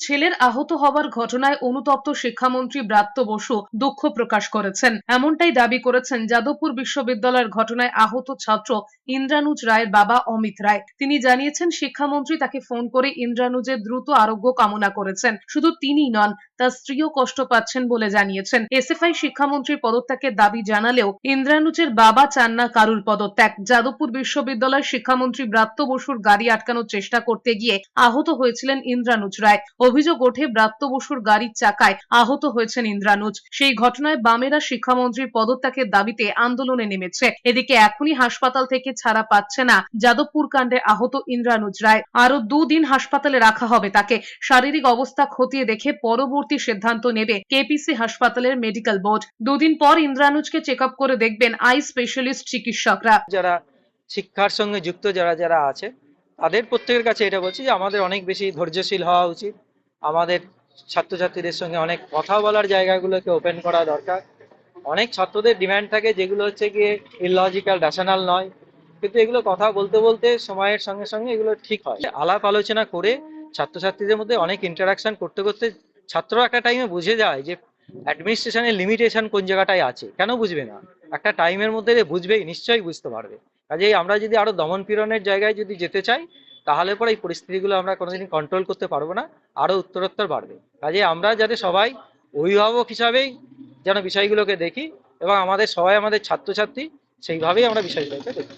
ছেলের আহত হবার ঘটনায় অনুতপ্ত শিক্ষামন্ত্রী ব্রাত্য বসু দুঃখ প্রকাশ করেছেন। এমনটাই দাবি করেছেন যাদবপুর বিশ্ববিদ্যালয়ের ঘটনায় আহত ছাত্র ইন্দ্রানুজ রায়ের বাবা অমিত রায়। তিনি জানিয়েছেন, শিক্ষামন্ত্রী তাকে ফোন করে ইন্দ্রানুজের দ্রুত আরোগ্য কামনা করেছেন। শুধু তিনি নন, তার স্ত্রীও কষ্ট পাচ্ছেন বলে জানিয়েছেন। এসএফআই শিক্ষামন্ত্রীর পদত্যাগের দাবি জানালেও ইন্দ্রানুজের বাবা চান না কারুর পদত্যাগ। যাদবপুর বিশ্ববিদ্যালয়ের শিক্ষামন্ত্রী ব্রাত্য বসুর গাড়ি আটকানোর চেষ্টা করতে গিয়ে আহত হয়েছিলেন ইন্দ্রানুজ রায়। অভিযোগ ওঠে, ব্রাত্য বসুর গাড়ির চাকায় আহত হয়েছেন ইন্দ্রানুজ। সেই ঘটনায় বামেরা শিক্ষামন্ত্রীর পদত্যাগের দাবিতে আন্দোলনে নেমেছে। এদিকে এখনই হাসপাতাল থেকে ছাড়া পাচ্ছে না যাদবপুর কাণ্ডে আহত ইন্দ্রানুজ রায়। আরও দুদিন হাসপাতালে রাখা হবে তাকে। শারীরিক অবস্থা খতিয়ে দেখে পরবর্তী সিদ্ধান্ত নেবে কেপিসি হাসপাতালের মেডিকেল বোর্ড। দুদিন পর ইন্দ্রানুজকে চেক আপ করে দেখবেন আই স্পেশালিস্ট চিকিৎসকরা। যারা শিক্ষার সঙ্গে যুক্ত, যারা যারা আছে, তাদের প্রত্যেকের কাছে এটা বলছি যে আমাদের অনেক বেশি ধৈর্যশীল হওয়া উচিত। আমাদের ছাত্রছাত্রীদের সঙ্গে অনেক কথা বলার জায়গাগুলোকে ওপেন করা দরকার। অনেক ছাত্রদের ডিমান্ড থাকে যেগুলো হচ্ছে গিয়ে ইললজিক্যাল রেশনাল নয়। কিন্তু এগুলো কথা বলতে বলতে সময়ের সঙ্গে সঙ্গে এগুলো ঠিক হয়। আলাপ আলোচনা করে ছাত্রছাত্রীদের মধ্যে অনেক ইন্টারাকশন করতে করতে ছাত্ররা একটা টাইমে বুঝে যায় যে অ্যাডমিনিস্ট্রেশনের লিমিটেশন কোন জায়গাটায় আছে। কেন বুঝবে না? একটা টাইমের মধ্যে বুঝবেই নিশ্চয়ই বুঝতে পারবে। কাজেই আমরা যদি আরও দমন পীড়নের জায়গায় যদি যেতে চাই তাহলে পরে এই পরিস্থিতিগুলো আমরা কোনোদিনই কন্ট্রোল করতে পারব না, আরও উত্তরোত্তর বাড়বে। কাজে আমরা যাতে সবাই অভিভাবক হিসাবেই যেন বিষয়গুলোকে দেখি এবং আমাদের সবাই আমাদের ছাত্রছাত্রী সেইভাবেই আমরা বিষয়গুলোকে দেখি।